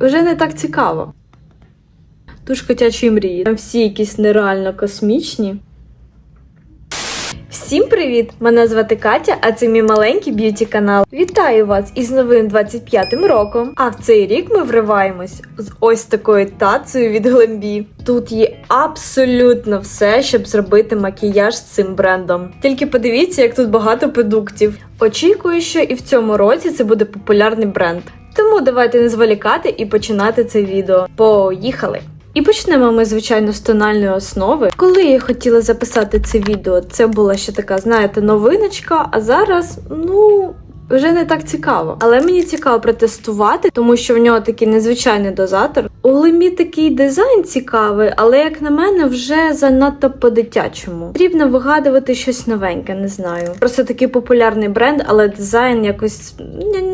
вже не так цікаво. Туш котячі мрії. Там всі якісь нереально космічні. Всім привіт! Мене звати Катя, а це мій маленький б'юті канал. Вітаю вас із новим 25-м роком. А в цей рік ми вриваємось з ось такою тацею від Глембі. Тут є абсолютно все, щоб зробити макіяж з цим брендом. Тільки подивіться, як тут багато продуктів. Очікую, що і в цьому році це буде популярний бренд. Тому давайте не зволікати і починати це відео. Поїхали! І почнемо ми, звичайно, з тональної основи. Коли я хотіла записати це відео, це була ще така, знаєте, новиночка, а зараз, ну. Вже не так цікаво, але мені цікаво протестувати, тому що в нього такий незвичайний дозатор. У Глемі такий дизайн цікавий, але як на мене, вже занадто по-дитячому. Потрібно вигадувати щось новеньке, не знаю. Просто такий популярний бренд, але дизайн якось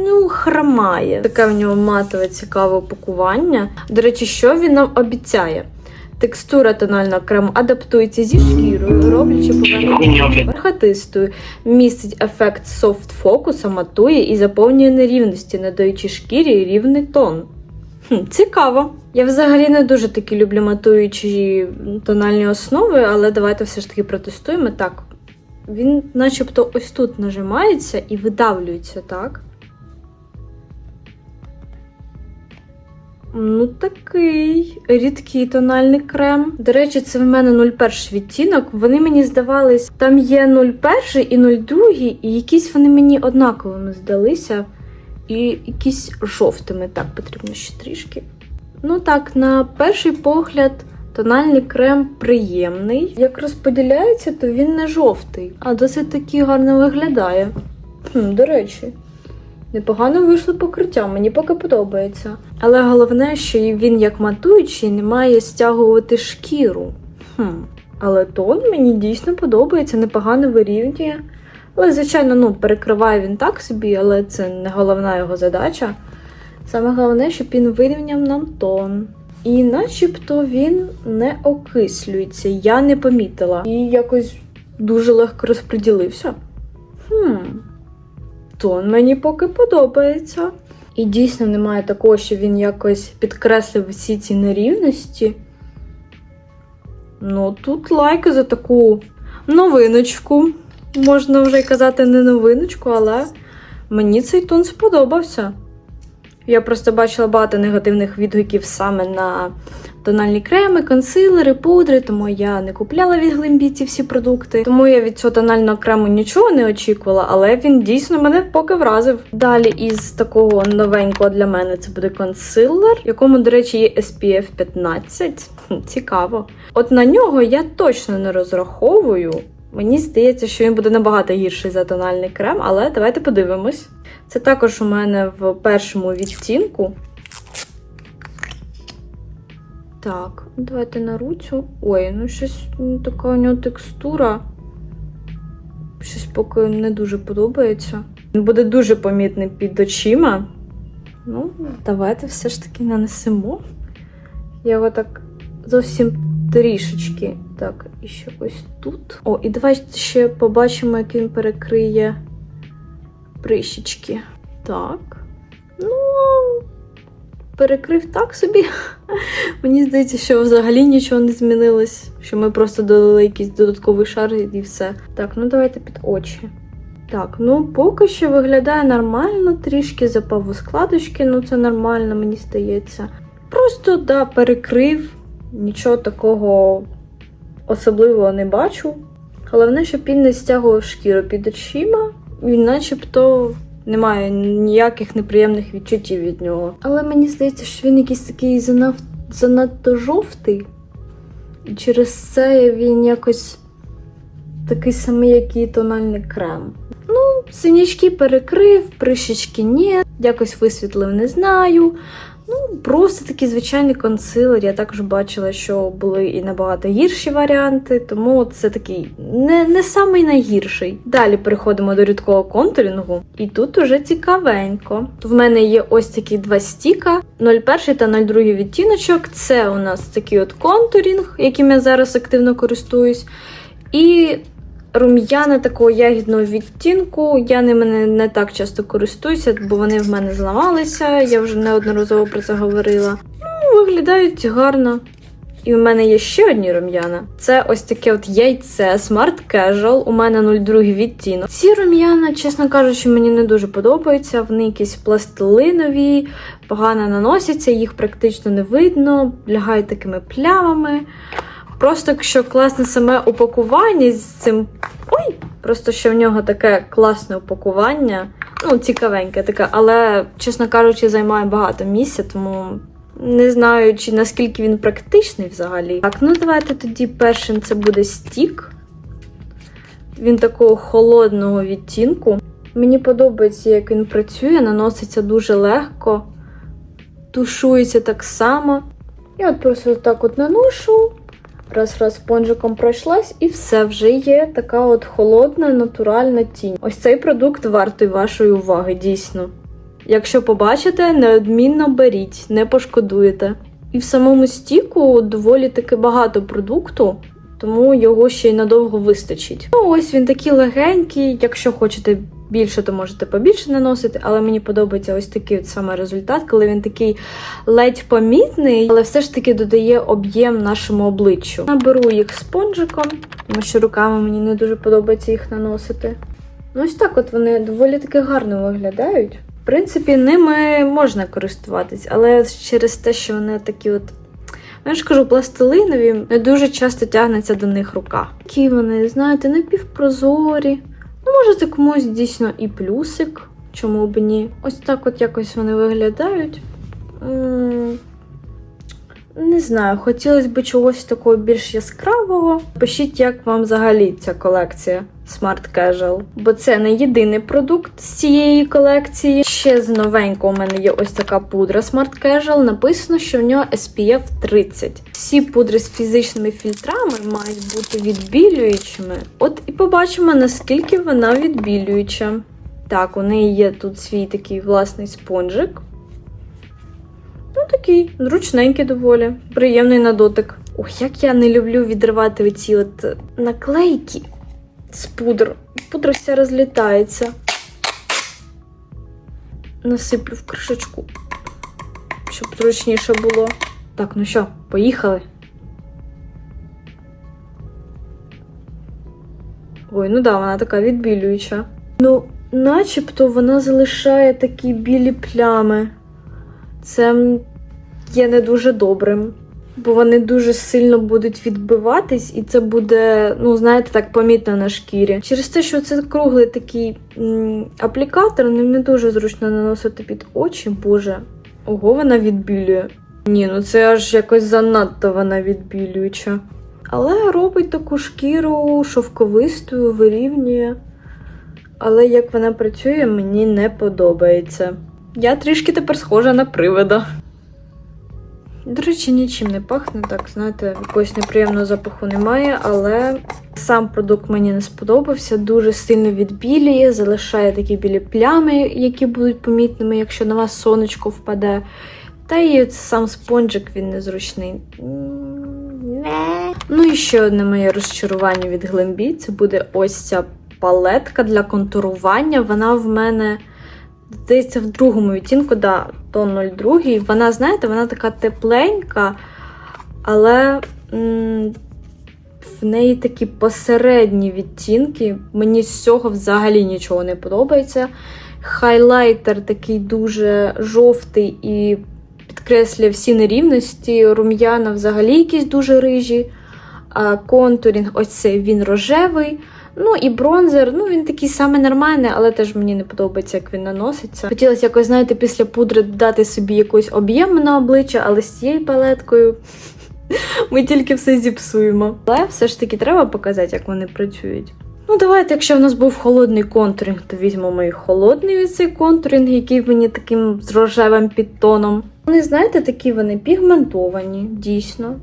ну хромає. Таке в нього матове цікаве упакування. До речі, що він нам обіцяє? Текстура тонального крему адаптується зі шкірою, роблячи поверхню бархатистою, містить ефект софт фокуса, матує і заповнює нерівності, надаючи шкірі рівний тон. Хм, цікаво. Я взагалі не дуже таки люблю матуючі тональні основи, але давайте все ж таки протестуємо. Так, він начебто ось тут нажимається і видавлюється, так? Ну, такий рідкий тональний крем. До речі, це в мене 01 відтінок. Вони мені здавались, там є 01 і 02, і якісь вони мені однаковими здалися. І якісь жовтими. Так, потрібно ще трішки. Ну так, на перший погляд, тональний крем приємний. Як розподіляється, то він не жовтий, а досить таки гарно виглядає. Хм, До речі. Непогано вийшло покриття, мені поки подобається. Але головне, що він, як матуючий, не має стягувати шкіру. Хм. Але тон мені дійсно подобається, непогано вирівнює. Але, звичайно, ну, перекриває він так собі, але це не головна його задача. Саме головне, щоб він вирівняв нам тон. І начебто він не окислюється, я не помітила. І якось дуже легко розподілився. Хм. Тон мені поки подобається. І дійсно немає такого, що він якось підкреслив всі ці нерівності. Ну, тут лайк за таку новиночку. Можна вже й казати не новиночку, але мені цей тон сподобався. Я просто бачила багато негативних відгуків саме на тональні креми, консилери, пудри, тому я не купляла від Глембі ці всі продукти. Тому я від цього тонального крему нічого не очікувала, але він дійсно мене поки вразив. Далі із такого новенького для мене це буде консилер, якому, до речі, є SPF 15. Цікаво. От на нього я точно не розраховую. Мені здається, що він буде набагато гірший за тональний крем, але давайте подивимось. Це також у мене в першому відтінку. Так, давайте на руцю. Ой, ну щось ну, така у нього текстура. Щось поки не дуже подобається. Він буде дуже помітний під очима. Ну, давайте все ж таки нанесемо. Я його так зовсім трішечки. Так, і ще ось тут. О, і давайте ще побачимо, як він перекриє прищічки. Так. Ну, перекрив так собі. Мені здається, що взагалі нічого не змінилось, що ми просто додали якийсь додатковий шар і все. Так, ну давайте під очі. Так, ну поки що виглядає нормально, трішки запав у складочки, ну це нормально, мені здається. Просто, да, перекрив, нічого такого особливого не бачу. Головне, щоб він не стягував шкіру під очима, він начебто немає ніяких неприємних відчуттів від нього. Але мені здається, що він якийсь такий занад... занадто жовтий. І через це він якось такий самий, як і тональний крем. Ну, синячки перекрив, прищечки ні, якось висвітлив, не знаю. Ну, просто такий звичайний консилер. Я також бачила, що були і набагато гірші варіанти, тому це такий не, не самий найгірший. Далі переходимо до рідкого контурінгу, і тут уже цікавенько. В мене є ось такі два стіка: 01 та 02 відтіночок. Це у нас такий от контурінг, яким я зараз активно користуюсь. І рум'яна такого ягідного відтінку. Я ними не, не так часто користуюся, бо вони в мене зламалися. Я вже неодноразово про це говорила. Ну, виглядають гарно. І в мене є ще одні рум'яна. Це ось таке от яйце Smart Casual. У мене 02 відтінок. Ці рум'яна, чесно кажучи, мені не дуже подобаються. Вони якісь пластилинові, погано наносяться, їх практично не видно, лягають такими плямами. Просто якщо класне саме упакування з цим. Ой! Просто що в нього таке класне упакування. Ну, цікавеньке таке, але, чесно кажучи, займає багато місця, тому не знаю, чи наскільки він практичний взагалі. Так, ну давайте тоді першим це буде стік. Він такого холодного відтінку. Мені подобається, як він працює, наноситься дуже легко, тушується так само. Я от просто так от наношу. Раз раз спонжиком пройшлась, і все вже є така от холодна, натуральна тінь. Ось цей продукт вартий вашої уваги, дійсно. Якщо побачите, неодмінно беріть, не пошкодуєте. І в самому стіку доволі таки багато продукту, тому його ще й надовго вистачить. Ну, ось він такий легенький. Якщо хочете більше, то можете побільше наносити, але мені подобається ось такий от саме результат, коли він такий ледь помітний, але все ж таки додає об'єм нашому обличчю. Наберу їх спонжиком, тому що руками мені не дуже подобається їх наносити. Ну, ось так от вони доволі таки гарно виглядають. В принципі, ними можна користуватись, але через те, що вони такі от. Я ж кажу, пластилинові, не дуже часто тягнеться до них рука. Такі вони, знаєте, напівпрозорі. Ну, може, це комусь дійсно і плюсик, чому б ні. Ось так от якось вони виглядають. Не знаю, хотілося б чогось такого більш яскравого. Пишіть, як вам взагалі ця колекція Smart Casual. Бо це не єдиний продукт з цієї колекції. Ще з новенького у мене є ось така пудра Smart Casual. Написано, що в нього SPF 30. Всі пудри з фізичними фільтрами мають бути відбілюючими. От і побачимо, наскільки вона відбілююча. Так, у неї є тут свій такий власний спонжик. Ну, такий зручненький доволі, приємний на дотик. Ох, як я не люблю відривати оці от е, наклейки з пудр. Пудра вся розлітається. Насиплю в кришечку, щоб зручніше було. Так, ну що, поїхали? Ой, ну да, вона така відбілююча. Ну, начебто вона залишає такі білі плями. Це є не дуже добрим. Бо вони дуже сильно будуть відбиватись, і це буде, ну, знаєте, так помітно на шкірі. Через те, що це круглий такий м, аплікатор, ним не дуже зручно наносити під очі. Боже, ого, вона відбілює. Ні, ну це аж якось занадто вона відбілююча. Але робить таку шкіру шовковистою, вирівнює. Але як вона працює, мені не подобається. Я трішки тепер схожа на привида. До речі, нічим не пахне, так, знаєте, якогось неприємного запаху немає, але сам продукт мені не сподобався, дуже сильно відбілює, залишає такі білі плями, які будуть помітними, якщо на вас сонечко впаде. Та і сам спонжик він незручний. Ну і ще одне моє розчарування від Глембі це буде ось ця палетка для контурування. Вона в мене здається, в другому відтінку, да, то 02. Вона, знаєте, вона така тепленька, але м, в неї такі посередні відтінки. Мені з цього взагалі нічого не подобається. Хайлайтер такий дуже жовтий і підкреслює всі нерівності. Рум'яна взагалі якісь дуже рижі. А контурінг, ось цей він рожевий. Ну і бронзер, ну він такий саме нормальний, але теж мені не подобається, як він наноситься. Хотілося якось, знаєте, після пудри додати собі якийсь об'єм на обличчя, але з цією палеткою ми тільки все зіпсуємо. Але все ж таки треба показати, як вони працюють. Ну, давайте, якщо в нас був холодний контуринг, то візьмемо і холодний цей контуринг, який мені таким з рожевим підтоном. Вони, знаєте, такі вони пігментовані, дійсно.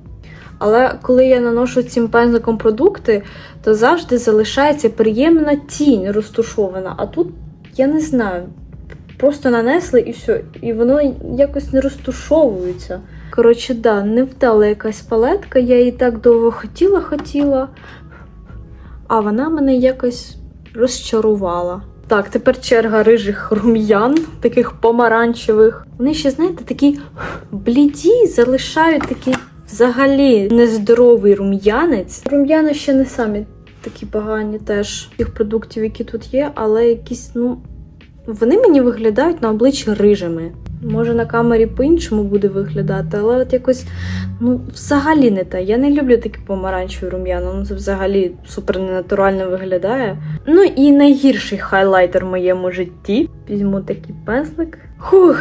Але коли я наношу цим пензликом продукти, то завжди залишається приємна тінь розтушована. А тут я не знаю. Просто нанесли і все, і воно якось не розтушовується. Коротше, да, невдала якась палетка, я її так довго хотіла, хотіла. а вона мене якось розчарувала. Так, тепер черга рижих рум'ян, таких помаранчевих. Вони ще, знаєте, такі бліді, залишають такий взагалі нездоровий рум'янець. Рум'яни ще не самі такі погані теж тих продуктів, які тут є, але якісь, ну, вони мені виглядають на обличчі рижими. Може, на камері по-іншому буде виглядати, але от якось ну, взагалі не те. Я не люблю такі помаранчеві рум'яна. Ну, це взагалі супер ненатурально виглядає. Ну і найгірший хайлайтер в моєму житті. Візьму такий пензлик. Хух,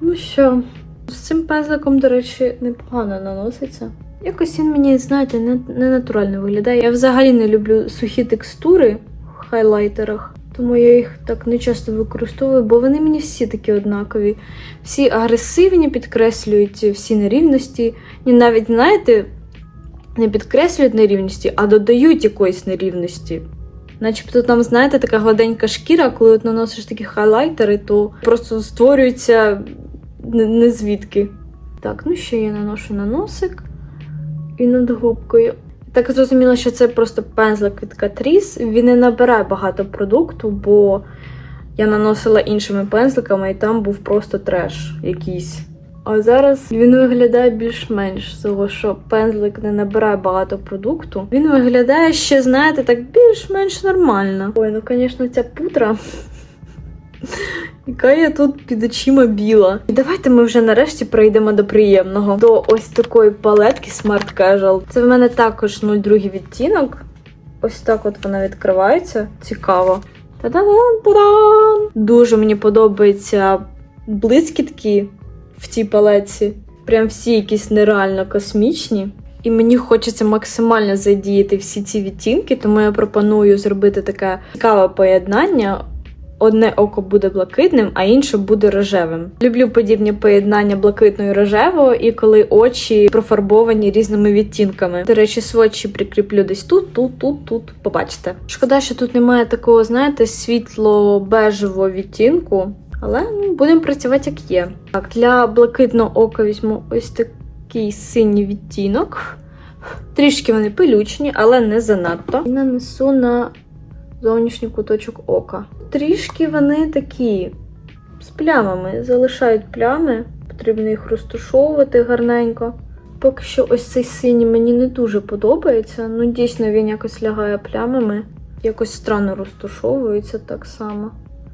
ну що, з цим пензликом, до речі, непогано наноситься. Якось він мені, знаєте, не, не натурально виглядає. Я взагалі не люблю сухі текстури в хайлайтерах. Тому я їх так не часто використовую, бо вони мені всі такі однакові. Всі агресивні, підкреслюють всі нерівності. І навіть, знаєте, не підкреслюють нерівності, а додають якоїсь нерівності. Начебто там, знаєте, така гладенька шкіра, коли от наносиш такі хайлайтери, то просто створюється не, не звідки. Так, ну ще я наношу на носик і над губкою. Так зрозуміло, що це просто пензлик від Catrice. Він не набирає багато продукту, бо я наносила іншими пензликами, і там був просто треш якийсь. А зараз він виглядає більш-менш того, що пензлик не набирає багато продукту. Він виглядає ще, знаєте, так більш-менш нормально. Ой, ну звісно, ця пудра. Яка я тут під очима біла. І давайте ми вже нарешті прийдемо до приємного. До ось такої палетки Smart Casual. Це в мене також 02 відтінок. Ось так от вона відкривається. Цікаво. Та-да-дан-та-дан! Дуже мені подобаються блискітки в цій палетці. Прям всі якісь нереально космічні. І мені хочеться максимально задіяти всі ці відтінки, тому я пропоную зробити таке цікаве поєднання. Одне око буде блакитним, а інше буде рожевим. Люблю подібні поєднання блакитного і рожевого, і коли очі профарбовані різними відтінками. До речі, сводчі прикріплю десь тут, тут, тут, тут. Побачите. Шкода, що тут немає такого, знаєте, світло-бежевого відтінку. Але ну, будемо працювати як є. Так, для блакитного ока візьму ось такий синій відтінок. Трішки вони пилючні, але не занадто. І нанесу на зовнішній куточок ока. Трішки вони такі з плямами, залишають плями, потрібно їх розташовувати гарненько. Поки що ось цей синій мені не дуже подобається. Ну, дійсно, він якось лягає плямами, якось странно розташовується так само.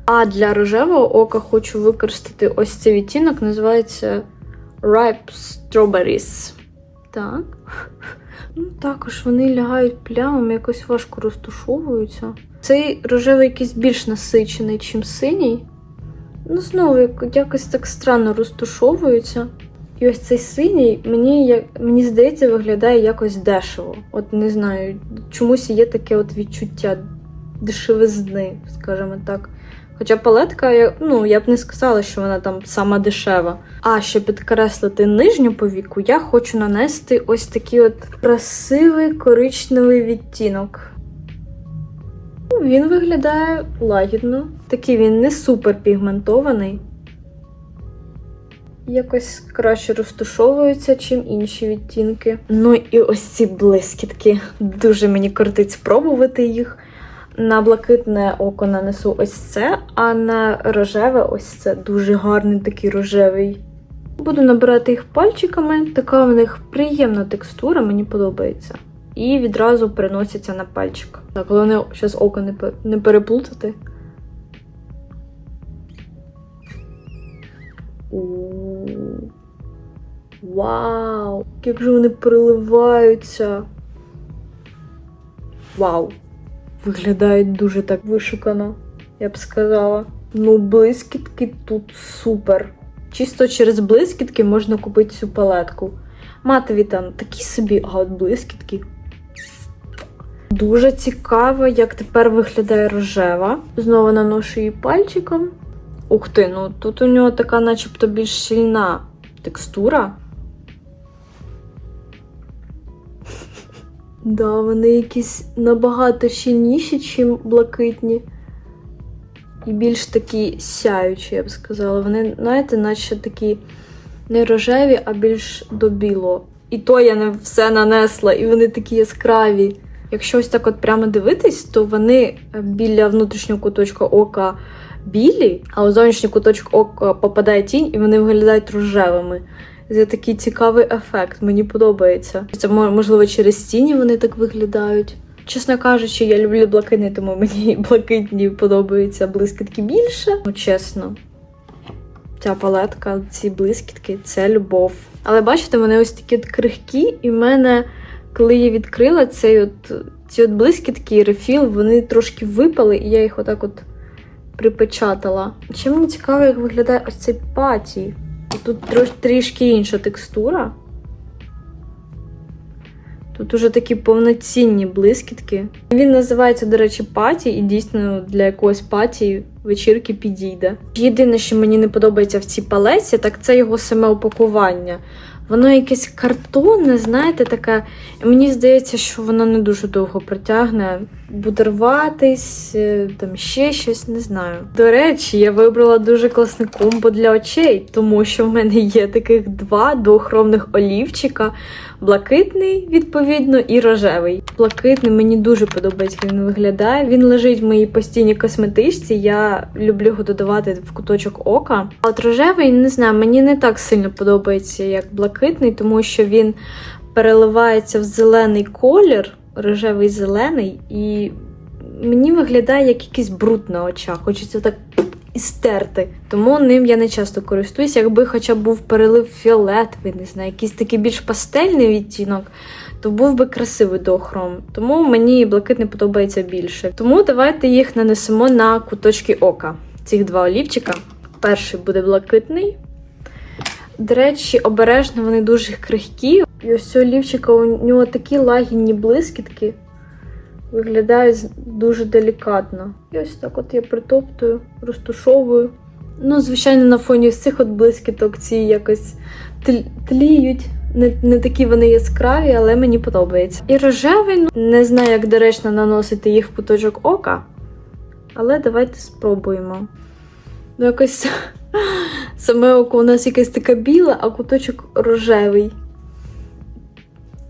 А для рожевого ока хочу використати ось цей відтінок, називається Ripe Strawberries. Так. Ну, також вони лягають плямами, якось важко розташовуються. Цей рожевий якийсь більш насичений, ніж синій. Ну, знову якось так странно розташовуються. І ось цей синій, мені, як, мені здається, виглядає якось дешево. От не знаю, чомусь є таке от відчуття дешевизни, скажімо так. Хоча палетка, ну, я б не сказала, що вона там сама дешева. А щоб підкреслити нижню повіку, я хочу нанести ось такий от красивий коричневий відтінок. Він виглядає лагідно. Такий він не супер пігментований. Якось краще розташовується, чим інші відтінки. Ну і ось ці блискітки. Дуже мені кортить спробувати їх. На блакитне око нанесу ось це, а на рожеве ось це дуже гарний такий рожевий. Буду набирати їх пальчиками, така в них приємна текстура, мені подобається. І відразу переносяться на пальчик. Так, головне зараз око не, не переплутати. Вау! Як же вони переливаються! Вау! Виглядають дуже так вишукано, я б сказала. Ну, блискітки тут супер. Чисто через блискітки можна купити цю палетку. Матові там такі собі, а от блискітки. Дуже цікаво, як тепер виглядає рожева. Знову наношу її пальчиком. Ух ти, ну тут у нього така, начебто, більш щільна текстура. Да, вони якісь набагато щільніші, ніж блакитні. І більш такі сяючі, я б сказала. Вони, знаєте, наче такі не рожеві, а більш до білого. І то я не все нанесла, і вони такі яскраві. Якщо ось так от прямо дивитись, то вони е, біля внутрішнього куточка ока білі, а у зовнішній куточок ока попадає тінь, і вони виглядають рожевими. Це такий цікавий ефект, мені подобається. Це можливо через тіні вони так виглядають. Чесно кажучи, я люблю блакитні, тому мені блакитні подобаються блискітки більше. Ну, чесно, ця палетка, ці блискітки це любов. Але бачите, вони ось такі от крихкі, і в мене, коли я відкрила цей от, ці от блискітки рефіл, вони трошки випали, і я їх отак от припечатала. Ще мені цікаво, як виглядає ось цей паті. Тут трішки інша текстура. Тут уже такі повноцінні блискітки. Він називається, до речі, паті, і дійсно для якогось паті вечірки підійде. Єдине, що мені не подобається в цій палеці, так це його саме упакування. Воно якесь картонне, знаєте, таке. Мені здається, що воно не дуже довго протягне. Буде рватись, е, там ще щось, не знаю. До речі, я вибрала дуже класне комбо для очей, тому що в мене є таких два двохромних олівчика. Блакитний, відповідно, і рожевий. Блакитний мені дуже подобається, він виглядає. Він лежить в моїй постійній косметичці. Я люблю його додавати в куточок ока. А от рожевий, не знаю, мені не так сильно подобається, як блакитний, тому що він переливається в зелений колір, рожевий зелений, і мені виглядає як якийсь бруд на очах. Хочеться так і стерти. Тому ним я не часто користуюсь. Якби хоча б був перелив фіолетовий, не знаю, якийсь такий більш пастельний відтінок, то був би красивий дохром. Тому мені блакитний подобається більше. Тому давайте їх нанесемо на куточки ока. Цих два олівчика. Перший буде блакитний. До речі, обережно вони дуже крихкі. І ось цього олівчика у нього такі лагідні блискітки. Виглядають дуже делікатно. І ось так от я притоптую, розтушовую. Ну, звичайно, на фоні цих от блискіток ці якось тліють. Не, не такі вони яскраві, але мені подобається. І рожевий, ну, не знаю, як доречно наносити їх в куточок ока. Але давайте спробуємо. Ну, якось саме око у нас якесь таке біле, а куточок рожевий.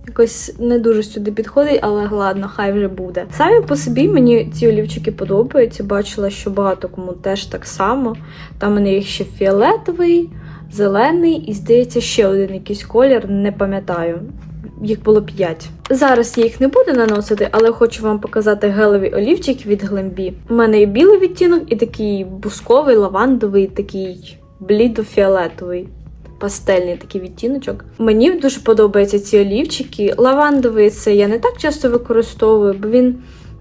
Якось не дуже сюди підходить, але ладно, хай вже буде. Самі по собі мені ці олівчики подобаються. Бачила, що багато кому теж так само. Там у мене їх ще фіолетовий, зелений і, здається, ще один якийсь колір, не пам'ятаю. Їх було 5. Зараз я їх не буду наносити, але хочу вам показати гелевий олівчик від Глембі. У мене і білий відтінок, і такий бусковий, лавандовий, такий блідо-фіолетовий. Пастельний такий відтіночок. Мені дуже подобаються ці олівчики. Лавандовий це я не так часто використовую, бо він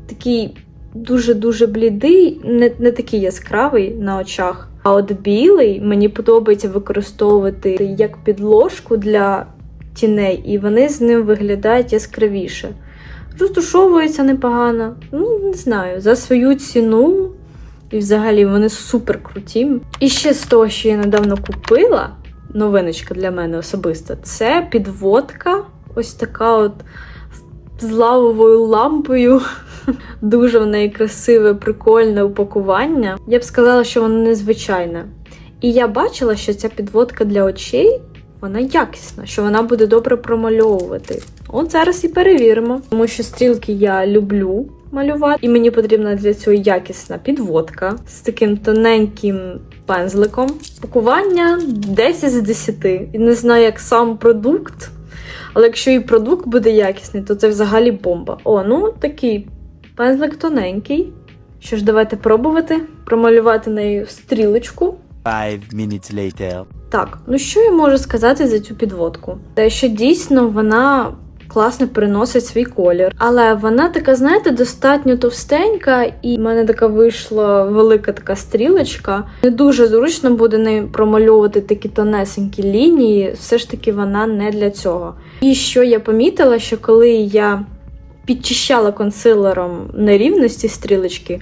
такий дуже-дуже блідий, не, не такий яскравий на очах. А от білий мені подобається використовувати як підложку для тіней, і вони з ним виглядають яскравіше. Розтушовується непогано. Ну, не знаю, за свою ціну. І взагалі вони супер круті. І ще з того, що я недавно купила, новиночка для мене особиста, це підводка. Ось така от з лавовою лампою. Дуже в неї красиве, прикольне упакування. Я б сказала, що воно незвичайне. І я бачила, що ця підводка для очей вона якісна, що вона буде добре промальовувати. От зараз і перевіримо, тому що стрілки я люблю малювати, і мені потрібна для цього якісна підводка з таким тоненьким пензликом. Пакування 10 з 10. І не знаю, як сам продукт. Але якщо і продукт буде якісний, то це взагалі бомба. О, ну такий пензлик тоненький. Що ж, давайте пробувати промалювати нею стрілочку. Five minutes later. Так, ну що я можу сказати за цю підводку? Те, що дійсно вона класно переносить свій колір, але вона така, знаєте, достатньо товстенька, і в мене така вийшла велика така стрілочка. Не дуже зручно буде нею промальовувати такі тонесенькі лінії. Все ж таки, вона не для цього. І що я помітила, що коли я підчищала консилером нерівності стрілочки,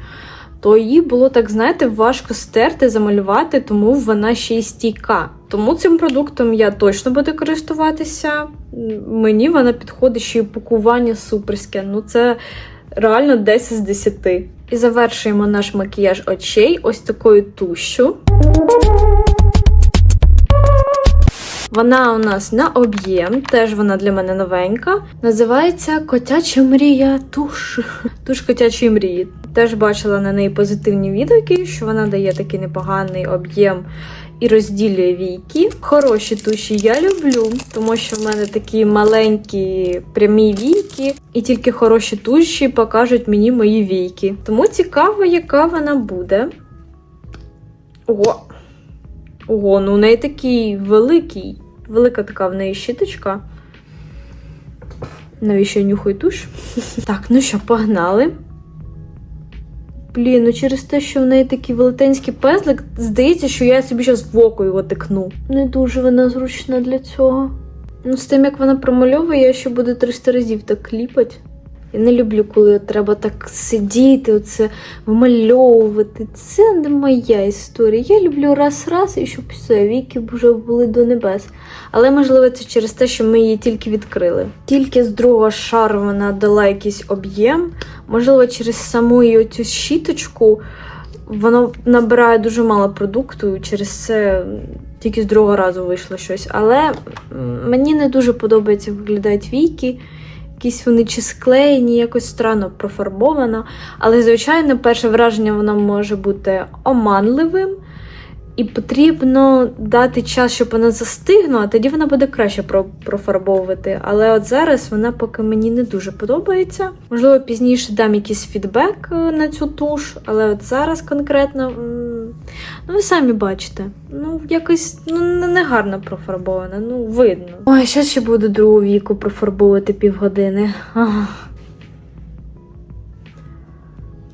то її було так, знаєте, важко стерти, замалювати, тому вона ще й стійка. Тому цим продуктом я точно буду користуватися. Мені вона підходить ще й пакування суперське. Ну це реально 10 з 10. І завершуємо наш макіяж очей ось такою тушю. Вона у нас на об'єм, теж вона для мене новенька. Називається Котяча мрія туш. Туш котячої мрії. Теж бачила на неї позитивні відгуки, що вона дає такий непоганий об'єм і розділює війки. Хороші туші я люблю, тому що в мене такі маленькі прямі війки, і тільки хороші туші покажуть мені мої війки. Тому цікаво, яка вона буде. Ого! Ого, ну у неї такий великий, велика така в неї щіточка. Навіщо я нюхаю туш? Так, ну що, погнали. Блін, ну через те, що в неї такий велетенський пезлик, здається, що я собі зараз в око його тикну. Не дуже вона зручна для цього. Ну, з тим, як вона промальовує, я ще буду 300 разів так кліпати. Я не люблю, коли треба так сидіти, оце вимальовувати. Це не моя історія. Я люблю раз-раз і щоб все, віки вже були до небес. Але можливо це через те, що ми її тільки відкрили. Тільки з другого шару вона дала якийсь об'єм. Можливо, через саму її цю щіточку воно набирає дуже мало продукту, через це тільки з другого разу вийшло щось. Але мені не дуже подобається, виглядають війки. Якісь вони чи склеєні, якось странно профарбовано. Але, звичайно, перше враження воно може бути оманливим, і потрібно дати час, щоб вона застигнула, тоді вона буде краще профарбовувати. Але от зараз вона поки мені не дуже подобається. Можливо, пізніше дам якийсь фідбек е, на цю туш, але от зараз конкретно. Ну, ви самі бачите. Ну, якось ну, не не гарно профарбована, ну, видно. Ой, ще ще буду другу віку профарбовувати півгодини.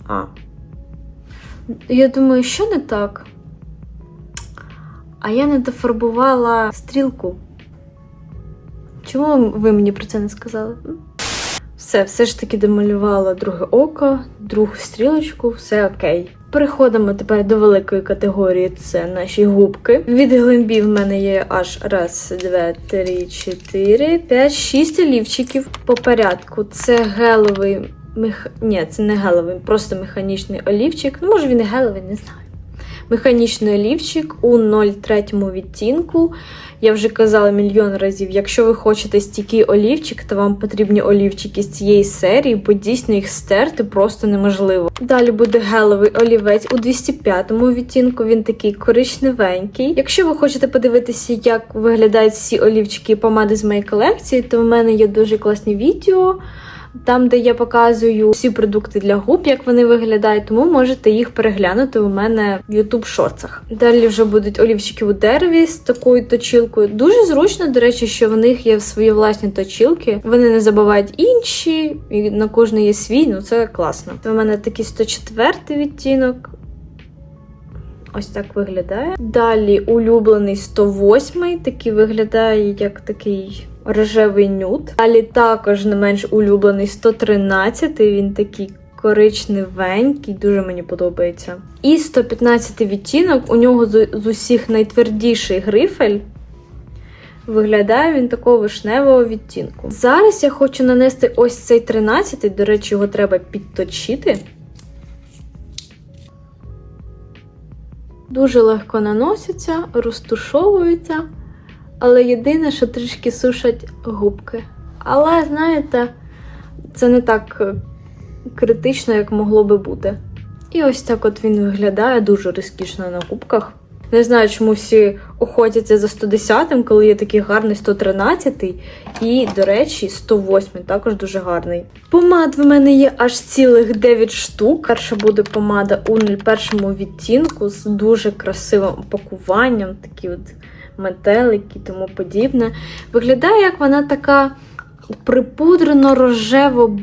А. Я думаю, що не так? А я не дофарбувала стрілку. Чому ви мені про це не сказали? Все, все ж таки домалювала друге око, другу стрілочку, все окей. Переходимо тепер до великої категорії. Це наші губки. Від глимбі в мене є аж раз, два, три, чотири, п'ять, шість олівчиків по порядку. Це геловий мех... Ні, це не геловий, просто механічний олівчик. Ну, може він і геловий, не знаю. Механічний олівчик у 0,3 відтінку. Я вже казала мільйон разів, якщо ви хочете стійкий олівчик, то вам потрібні олівчики з цієї серії, бо дійсно їх стерти просто неможливо. Далі буде геловий олівець у 205 відтінку, він такий коричневенький. Якщо ви хочете подивитися, як виглядають всі олівчики і помади з моєї колекції, то в мене є дуже класні відео. Там, де я показую всі продукти для губ, як вони виглядають, тому можете їх переглянути у мене в YouTube шорцах. Далі вже будуть олівчики у дереві з такою точілкою. Дуже зручно, до речі, що в них є свої власні точілки. Вони не забувають інші, і на кожний є свій, ну це класно. У мене такий 104 відтінок. Ось так виглядає. Далі улюблений 108, такий виглядає як такий рожевий нюд. Далі також не менш улюблений 113, він такий коричневенький, дуже мені подобається. І 115 відтінок, у нього з, усіх найтвердіший грифель. Виглядає він такого вишневого відтінку. Зараз я хочу нанести ось цей 13, до речі, його треба підточити. Дуже легко наносяться, розтушовуються, але єдине, що трішки сушать губки. Але, знаєте, це не так е, критично, як могло би бути. І ось так от він виглядає дуже розкішно на губках. Не знаю, чому всі охотяться за 110-м, коли є такий гарний 113-й. І, до речі, 108-й також дуже гарний. Помад в мене є аж цілих 9 штук. Перша буде помада у 01 відтінку з дуже красивим пакуванням, такі от метелики і тому подібне. Виглядає, як вона така припудрено рожево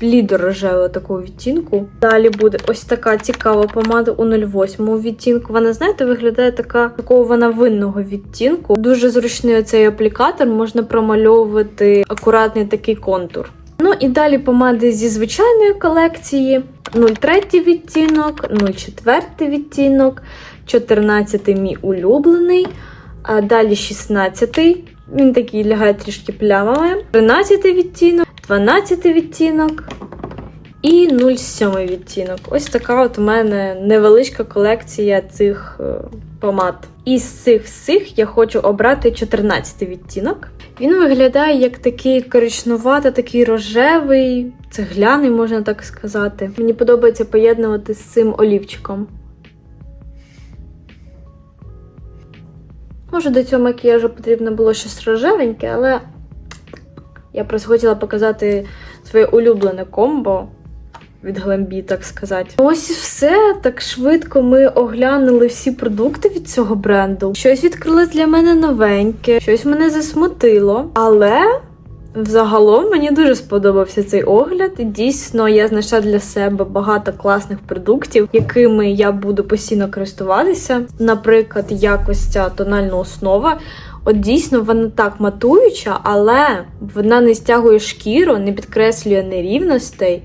блідо-рожевого такого відтінку. Далі буде ось така цікава помада у 08 відтінку. Вона, знаєте, виглядає така такого вона винного відтінку. Дуже зручний оцей аплікатор, можна промальовувати акуратний такий контур. Ну і далі помади зі звичайної колекції: 03 відтінок, 04 відтінок, 14 мій улюблений, а далі 16. Він такий лягає трішки плямами. 13 відтінок, 12 відтінок і 07 відтінок. Ось така от у мене невеличка колекція цих е, помад. Із цих всіх я хочу обрати 14 відтінок. Він виглядає як такий коричнувато, такий рожевий, цегляний, можна так сказати. Мені подобається поєднувати з цим олівчиком. Може, до цього макіяжу потрібно було щось рожевеньке, але я просто хотіла показати своє улюблене комбо від Glambi, так сказати. Ось і все. Так швидко ми оглянули всі продукти від цього бренду. Щось відкрилось для мене новеньке, щось мене засмутило. Але Взагалом мені дуже сподобався цей огляд. Дійсно, я знайшла для себе багато класних продуктів, якими я буду постійно користуватися. Наприклад, якось ця тональна основа. От дійсно вона так матуюча, але вона не стягує шкіру, не підкреслює нерівностей.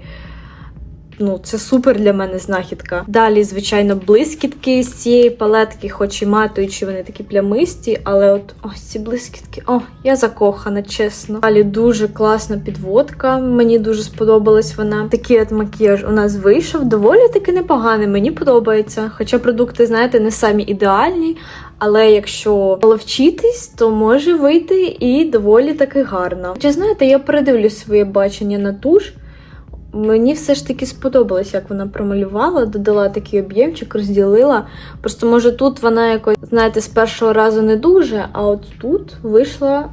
Ну, це супер для мене знахідка. Далі, звичайно, блискітки з цієї палетки, хоч і матуючі, вони такі плямисті, але от ось ці блискітки. О, я закохана, чесно. Далі дуже класна підводка. Мені дуже сподобалась вона. Такий от макіяж у нас вийшов. Доволі таки непоганий, мені подобається. Хоча продукти, знаєте, не самі ідеальні. Але якщо ловчитись, то може вийти і доволі таки гарно. Чи знаєте, я передивлю своє бачення на туш. Мені все ж таки сподобалось, як вона промалювала, додала такий об'ємчик, розділила. Просто може тут вона якось, знаєте, з першого разу не дуже, а от тут вийшла.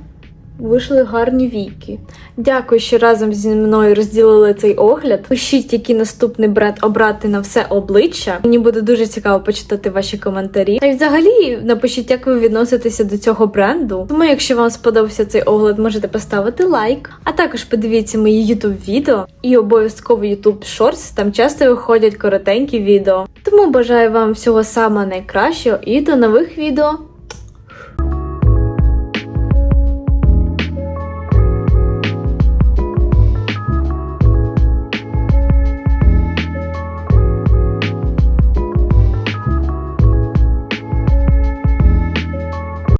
Вийшли гарні війки. Дякую, що разом зі мною розділили цей огляд. Пишіть, який наступний бренд обрати на все обличчя. Мені буде дуже цікаво почитати ваші коментарі. Та й взагалі напишіть, як ви відноситеся до цього бренду. Тому, якщо вам сподобався цей огляд, можете поставити лайк. А також подивіться мої YouTube відео і обов'язково YouTube Shorts, Там часто виходять коротенькі відео. Тому бажаю вам всього самого найкращого і до нових відео.